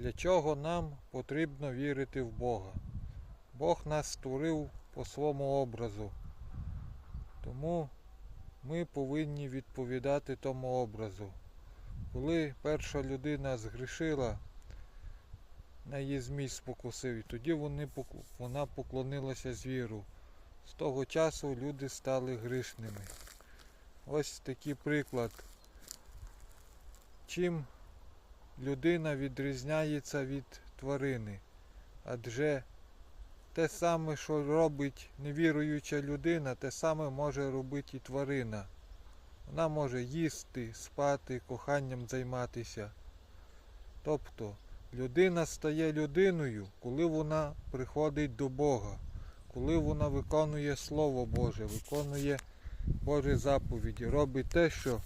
Для чого нам потрібно вірити в Бога? Бог нас створив по своєму образу. Тому ми повинні відповідати тому образу. Коли перша людина згрішила, на її змій спокусив, і тоді вони, вона поклонилася звіру. З того часу люди стали грішними. Ось такий приклад. Чим людина відрізняється від тварини? Адже те саме, що робить невіруюча людина, те саме може робити і тварина. Вона може їсти, спати, коханням займатися. Тобто людина стає людиною, коли вона приходить до Бога, коли вона виконує Слово Боже, виконує Божі заповіді, робить те, що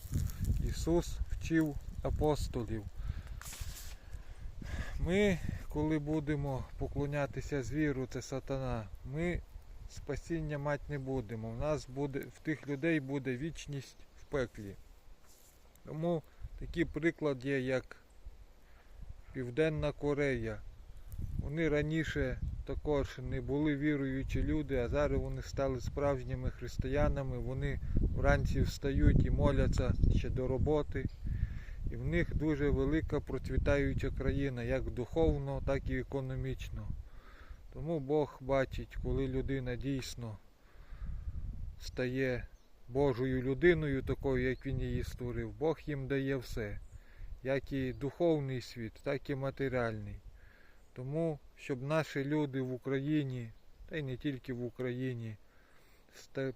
Ісус вчив апостолів. Ми, коли будемо поклонятися звіру, це сатана, ми спасіння мати не будемо. В нас буде, в тих людей буде вічність в пеклі. Тому такий приклад є, як Південна Корея. Вони раніше також не були віруючі люди, а зараз вони стали справжніми християнами. Вони вранці встають і моляться ще до роботи. І в них дуже велика процвітаюча країна, як духовно, так і економічно. Тому Бог бачить, коли людина дійсно стає Божою людиною, такою, як він її створив, Бог їм дає все, як і духовний світ, так і матеріальний. Тому, щоб наші люди в Україні, та й не тільки в Україні,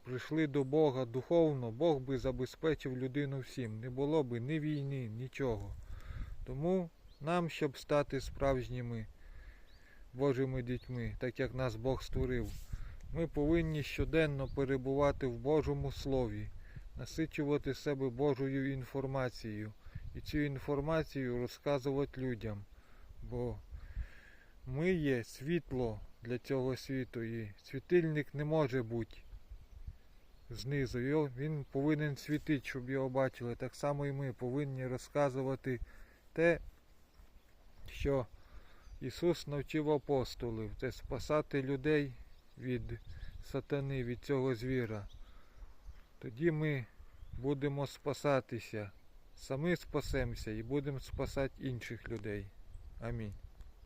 прийшли до Бога духовно, Бог би забезпечив людину всім. Не було би ні війни, нічого. Тому нам, щоб стати справжніми Божими дітьми, так як нас Бог створив, ми повинні щоденно перебувати в Божому Слові, насичувати себе Божою інформацією і цю інформацію розказувати людям. Бо ми є світло для цього світу, і світильник не може бути знизу. Його, він повинен світити, щоб його бачили. Так само і ми повинні розказувати те, що Ісус навчив апостолів. Це спасати людей від сатани, від цього звіра. Тоді ми будемо спасатися. Самі спасемося і будемо спасати інших людей. Амінь.